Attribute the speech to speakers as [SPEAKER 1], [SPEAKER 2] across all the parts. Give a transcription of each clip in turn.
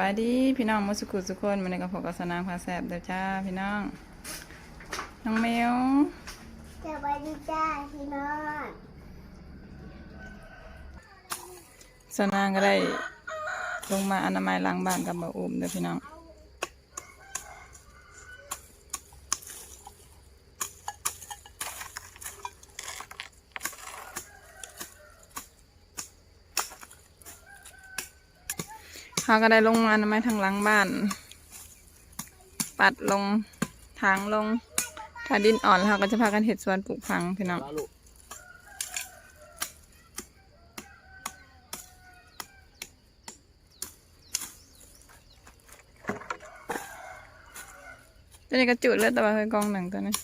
[SPEAKER 1] บายดีพี่น้องมุสุกุสุกคนมันในกระเพาะกบสนามพาแสบเด้อจ้าพี่น้อง น้องแมว
[SPEAKER 2] สวัสดีจ้าพี่น้อง
[SPEAKER 1] สนางก็ได้ลงมาอนามัยล้างบ้านกับบ่าวอุ้มเด้อพี่น้อง เขาก็ได้ลงมาอนามัยทางหล้างบ้าน ปัดลงทางลง ถ้าดินอ่อนแล้วเขาก็จะพากันเห็ดสวนปลูกพังพี่น้อง
[SPEAKER 3] ลาลูก
[SPEAKER 1] ตัวนี้ก็จุดเลือดแต่ว่าเคยกองหนึ่งตัวนี้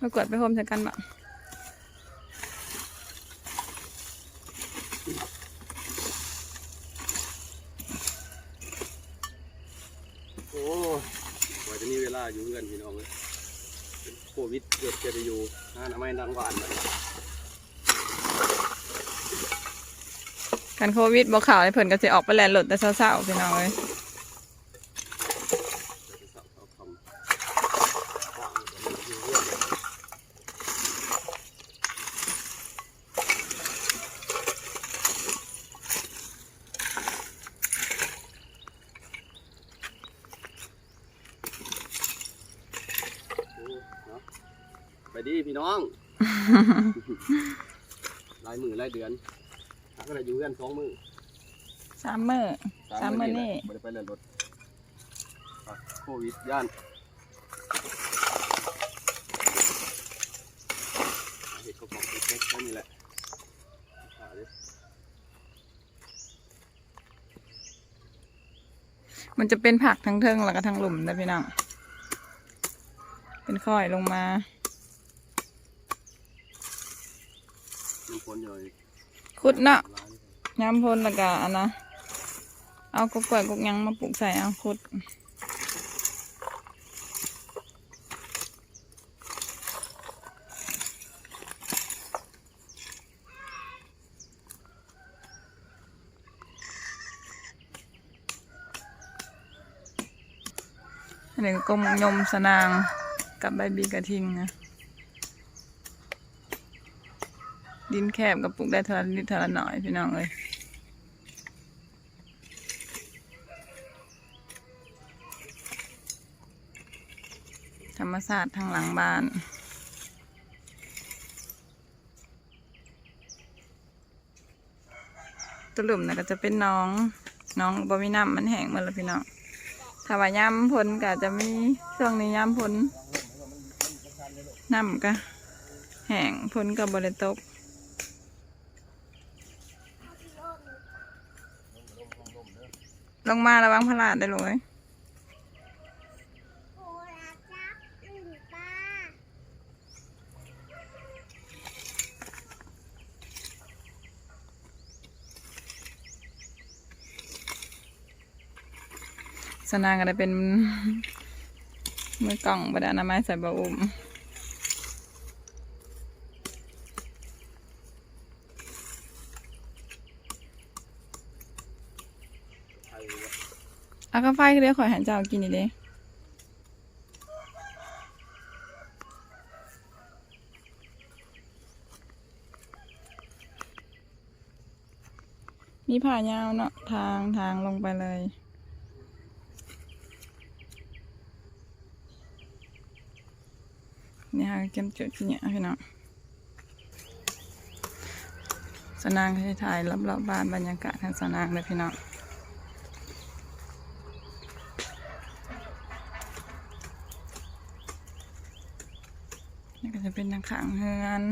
[SPEAKER 1] มากวดไปโฮมใส่กันบ่
[SPEAKER 3] โอ้กว่าจะมีเวลา อยู่เพื่อนพี่น้องเลยโควิดเกิดเกิดอยู่หาหน้าไม้ดังหวานมา
[SPEAKER 1] กันโควิดบอกข่าวให้เพิ่นก็จะออกไปแลนหลดแต่เศร้าๆพี่น้องเลย
[SPEAKER 3] จะสับเอาคำว่างจะมีอยู่เพื่อนโอ้เนาะ ไปดีพี่น้อง รายมือรายเดือนถ้าก็ได้อยู่กันสองมือ
[SPEAKER 1] สามมื้อสามมื้อนี่
[SPEAKER 3] ไม่ได้ไปเล่นรถอะโควิดย่านเห็ดกระบอกเล็กๆแค่นี้แหละหาดิ
[SPEAKER 1] มันจะเป็นผักทั้งเทิงแล้วก็ทั้งหลุมนะพี่น้อง เป็นค่อยลงมา
[SPEAKER 3] มันคนอยู่เลย
[SPEAKER 1] ขุดเนาะ
[SPEAKER 3] น
[SPEAKER 1] ย้ำพ่นล้วก็อันนะเอากกล้วยกกยังมาปลูกใส่เอาขุดอันนี้ก็กลมยมสนางกับใบบีกระทิงนะ ดินแคบกับปลูกได้เทานิดเทาหน่อยพี่น้องเลยธรรมศาสตร์ทางหลังบ้าน ตุลุ่มนะก็จะเป็นน้อง น้องบวิน้ำมันแห้งหมดแล้วพี่น้อง ถ้าว่าย้ำพ้นก็จะมีช่วงนี้ย้ำพ้นน้ำก็แห้งพ้นกับบริตก ลงมาระวังพลาดได้เลย
[SPEAKER 2] โอ้รักจับอึ่งปลา
[SPEAKER 1] สนางก็ได้เป็น มือกล่องบไดอนามัยใส่บะอุ่ม
[SPEAKER 3] ไทยเนี่ย
[SPEAKER 1] เอากาไฟเรียกขอยหันเจ้ากินนี่เด้มีผ่ายาวเนาะทางทางลงไปเลย เนี่ค่ะเก็มจุดที่เนี่ยพี่น้องสนางเขาจะถ่ายรอบๆบบ้านบรรยากาศทางสนางเลยพี่น้อง นี่ก็จะเป็นนางขังเฮือน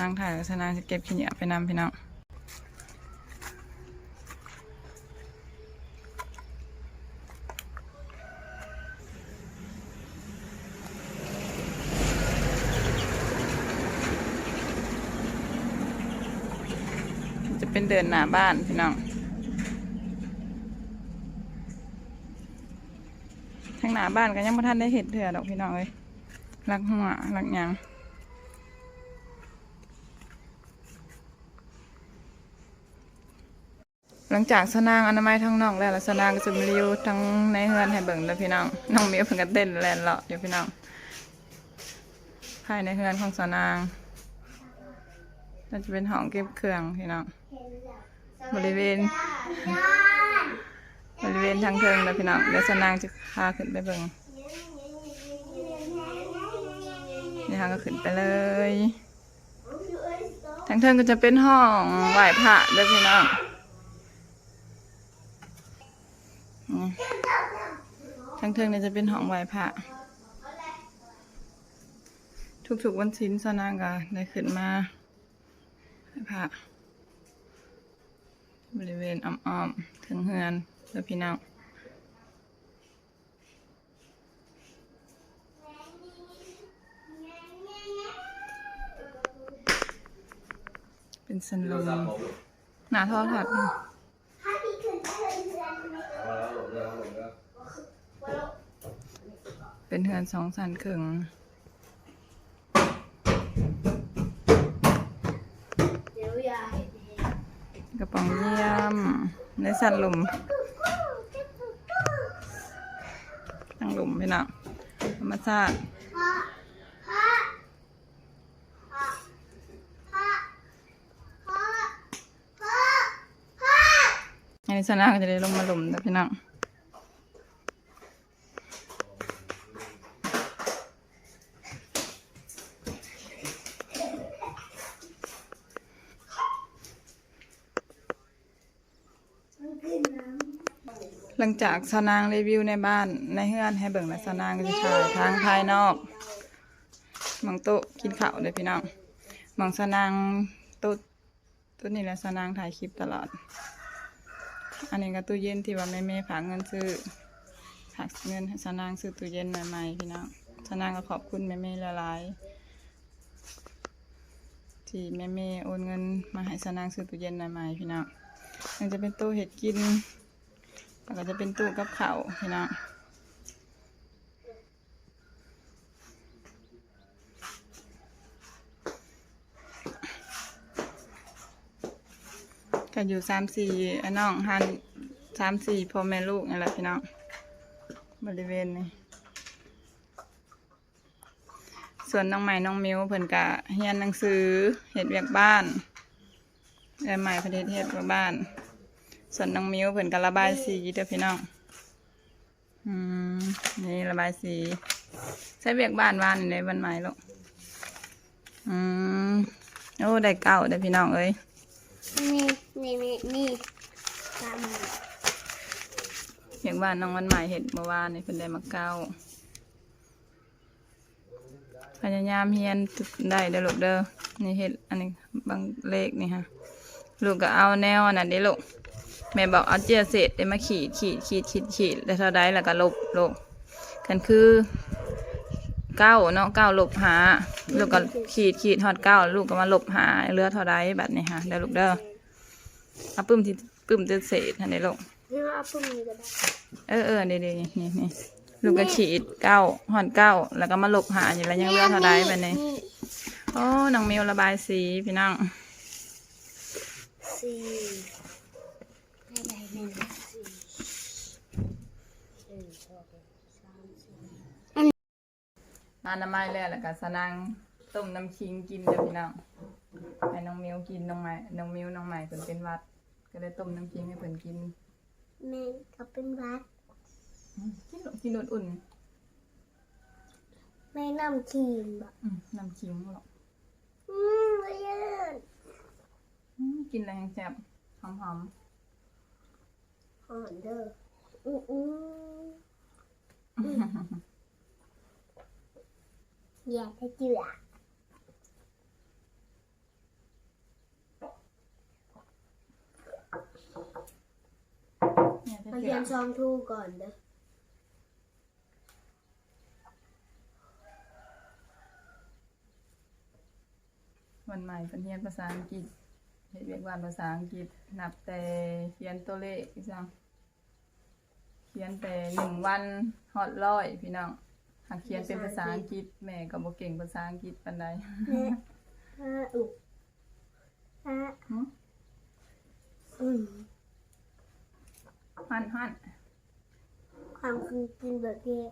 [SPEAKER 1] นางถ่ายลักษณะจะเก็บขี้เหนียวไปนำพี่น้องจะเป็นเดินหน้าบ้านพี่น้องาบ้านกันยังบ่ท่านได้เห็นเถื่อดอกพี่น้องเลยรักหัวรักหยังหลังจากสนางอนามัยทั้งนอกแล้วสนางก็จะมาอยู่ทั้งในเฮือนให้เบิ่งแล้วพี่น้องน้องมียเพิ่งก็เต้นแลนเลาะอยู่พี่น้องภายในเฮือนของสนางน่าจะเป็นห้องเก็บเครื่องพี่น้องบริเวณ บริเวณทางเทิงแล้วพี่น้องเดี๋ยวสนางจะพาขึ้นไปเบิ่งนี่ทางก็ขึ้นไปเลย ทางเทิงก็จะเป็นห้องไหว้พระเด้วยพี่น้องทางเทิงเนี่ยจะเป็นห้องไหว้พระทุกๆวันศิลสนางก็ได้ขึ้นมาไหว้พระบริเวณอ้อมๆถึงเฮือน แล้วพี่น้องเป็นสันลมหนาทอถัด
[SPEAKER 2] เป็
[SPEAKER 1] นเฮือนสองสันครึ่งกระป๋องเยี่ยมในสันลม ตั้งลมพี่น้องธรรมชาติ
[SPEAKER 2] พ่อพ่อพ่อพ่อพ่อพ่อพ่อ
[SPEAKER 1] อันนี้สนะก็จะได้ลงมาลมนะพี่น้อง หลังจากสนางรีวิวในบ้านในเฮือนให้เบิ่งและสนางก็จะถ่ายทางภายนอกมองโต๊ะกินข้าวเลยพี่น้องมองสนางโต๊ะโต๊ะนี่แหละสนางถ่ายคลิปตลอด อันนี้ก็ตู้เย็นที่ว่าแม่เมย์ฝากเงินซื้อฝากเงินให้สนางซื้อตู้เย็นใหม่ๆพี่น้องสนางก็ขอบคุณแม่เมย์ละลายที่แม่เมย์โอนเงินมาให้สนางซื้อตู้เย็นใหม่ๆพี่น้องมันจะเป็นตู้เห็ดกิน แล้วก็จะเป็นตู้กับเข้าพี่น้องก็อยู่สามสี่อ้น้องหันสามสี่พ่อแม่ลูกนี่แหละพี่น้องบริเวณนี้ส่วนน้องใหม่น้องมิวเพิ่นกะเฮียนหนังสือเฮ็ดเวียกบ้านเอ้ยใหม่เพิ่นเฮ็ดเฮ็ดเวียกบ้าน ส่วนน้องมิวเพิ่นก็ระบายสีเด้อพี่น้องอืมนี่ระบายสี ใช้เวียกบ้านวานในวันใหม่ลูกอืมโอ้ได้เก่าเด้พี่น้องเอ้ย
[SPEAKER 2] นี่นี่นี่นี่ตามมา
[SPEAKER 1] เวียกบ้านน้องวันใหม่เห็ดเมื่อวานนี่เพิ่นได้มาเก่าพยายามเฮียนได้เด้อลูกเด้อนี่เฮ็ดอันนี้บางเลขนี่ฮะลูกก็เอาแนวอันนั้นเด้อลูก แม่บอกเอาเจียเศษได้มาขีดขีดขีดขีดขีดแล้วเท่าใดแล้วก็ลบลบกันคือเก้าเนาะเก้าลบหาลูกก็ขีดขีดฮอดเก้าลูกก็มาลบหาเหลือเท่าใดแบบนี้ค่ะเดี๋ยวลูกเด้อเอาปึ้มที่ปึ้มจะเศษทันได้ลูก
[SPEAKER 2] นี่ว่าเอาปุ่มนี้ก็ได้
[SPEAKER 1] เออเออเดี๋ยวเดี๋ยวนี่นี่นี่ลูกก็ขีดเก้าฮอดเก้าแล้วก็มาลบหาอยู่แล้วยังเหลือเท่าใดแบบนี้โอ้น้องมิวระบายสีพี่น้อง
[SPEAKER 2] สี่ ให้ได้หนึ่งสี่หนึ่งสองสามสี่
[SPEAKER 1] มาน้ำไม้แล้วแล้วก็สนังต้มน้ำคิงกินเดี๋ยวพี่น้องให้น้องมิวกินน้องใหม่น้องมิวน้องใหม่เพิ่นเป็นหวัด ก็เลยต้มน้ำคิงให้เพิ่นกิน
[SPEAKER 2] แม่ก็เป็นวัด
[SPEAKER 1] อืมกินลูกกินอุ่น
[SPEAKER 2] แม่น้ำขีมแบบ
[SPEAKER 1] ๆอืมน้ำคิงหรอก
[SPEAKER 2] อืมไม่ยืน
[SPEAKER 1] อืมกินอะไรแซ่บหอม
[SPEAKER 2] หอนเด้ออืออืออยากให้เจือ
[SPEAKER 1] ๆเนี่ยจะ
[SPEAKER 2] มา
[SPEAKER 1] เจี
[SPEAKER 2] เรี
[SPEAKER 1] ย
[SPEAKER 2] ยนซองทูก่อนเด้อ
[SPEAKER 1] วันใหม่เพิ่นเรียนภาษาอังกฤษ เฮ็ดเวียกวานภาษาอังกฤษนับแต่เขียนตัวเลขอีจังเขียนแต่หนึ่งวันฮอดร้อยพี่น้องหากเขียนเป็นภาษาอังกฤษแม่ก็บ่เก่งภาษาอังกฤษปานใด
[SPEAKER 2] แม่ห้าอุกห้า
[SPEAKER 1] หึ
[SPEAKER 2] อืม
[SPEAKER 1] ฮั่น
[SPEAKER 2] ความคือกินแบบนี้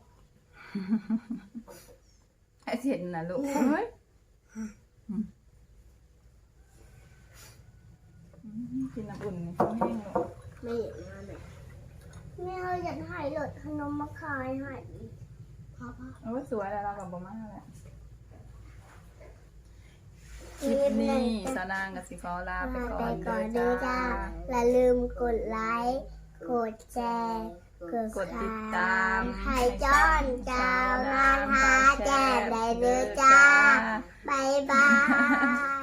[SPEAKER 1] ไอ้เห็นนะลูกเฮ้ยอืม กินน้ำอุ่นนี่แห้งลูก
[SPEAKER 2] ไม่เห็นมาเลยแม่เราอยากให้หลดขนมมาขายให้พ่อพ่อ
[SPEAKER 1] โอ้ยสวยแล้วเรากับบมาแล้วค
[SPEAKER 2] ค
[SPEAKER 1] ลิ
[SPEAKER 2] ลิ
[SPEAKER 1] ป
[SPEAKER 2] ป
[SPEAKER 1] นี้
[SPEAKER 2] นี้
[SPEAKER 1] สานางกับสิขอลาไป
[SPEAKER 2] มา
[SPEAKER 1] ก่อ
[SPEAKER 2] ไป
[SPEAKER 1] น
[SPEAKER 2] ก่อน
[SPEAKER 1] เด้
[SPEAKER 2] ด้
[SPEAKER 1] อ
[SPEAKER 2] วย
[SPEAKER 1] จ้า
[SPEAKER 2] จ้าอย่าลืมกดไลค์กดแชร์กด
[SPEAKER 1] กดติดตาม
[SPEAKER 2] ให้จอนเจ้านานหาแจ้ได้เลยจ้า บ๊ายบาย